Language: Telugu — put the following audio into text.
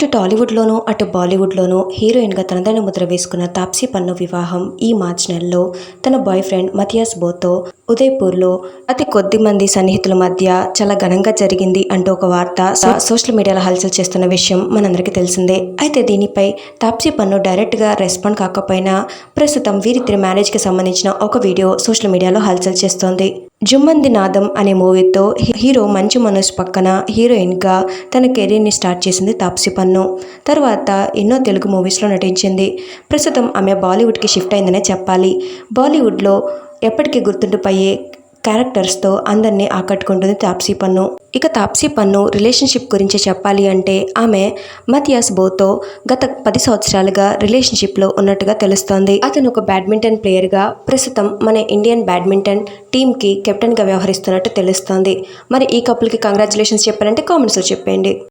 అటు టాలీవుడ్లోనూ అటు బాలీవుడ్లోనూ హీరోయిన్గా తనదైన ముద్ర వేసుకున్న తాప్సీ పన్ను వివాహం ఈ మార్చ్ నెలలో తన బాయ్ ఫ్రెండ్ మతియాస్ బోతో ఉదయ్పూర్లో అతి కొద్ది మంది సన్నిహితుల మధ్య చాలా ఘనంగా జరిగింది అంటూ ఒక వార్త సో- సోషల్ మీడియాలో హల్చల్ చేస్తున్న విషయం మనందరికీ తెలిసిందే. అయితే దీనిపై తాప్సీ పన్ను డైరెక్ట్గా రెస్పాండ్ కాకపోయినా ప్రస్తుతం వీరిద్దరి మ్యారేజ్కి సంబంధించిన ఒక వీడియో సోషల్ మీడియాలో హల్చల్ చేస్తోంది. జుమ్మంది నాదం అనే మూవీతో హీరో మంచు మనోజ్ పక్కన హీరోయిన్గా తన కెరీర్ని స్టార్ట్ చేసింది తాప్సి పన్ను. తర్వాత ఎన్నో తెలుగు మూవీస్లో నటించింది. ప్రస్తుతం ఆమె బాలీవుడ్కి షిఫ్ట్ అయిందనే చెప్పాలి. బాలీవుడ్లో ఎప్పటికీ గుర్తుండిపోయే క్యారెక్టర్స్తో అందరినీ ఆకట్టుకుంటుంది తాప్సీ పన్ను ఇక తాప్సీ పన్ను రిలేషన్షిప్ గురించి చెప్పాలి అంటే ఆమె మతియాస్ బోతో గత పది సంవత్సరాలుగా రిలేషన్షిప్లో ఉన్నట్టుగా తెలుస్తోంది. అతను ఒక బ్యాడ్మింటన్ ప్లేయర్గా ప్రస్తుతం మన ఇండియన్ బ్యాడ్మింటన్ టీంకి కెప్టెన్గా వ్యవహరిస్తున్నట్టు తెలుస్తోంది. మరి ఈ కపుల్కి కంగ్రాచులేషన్స్ చెప్పారంటే కామెంట్స్లో చెప్పండి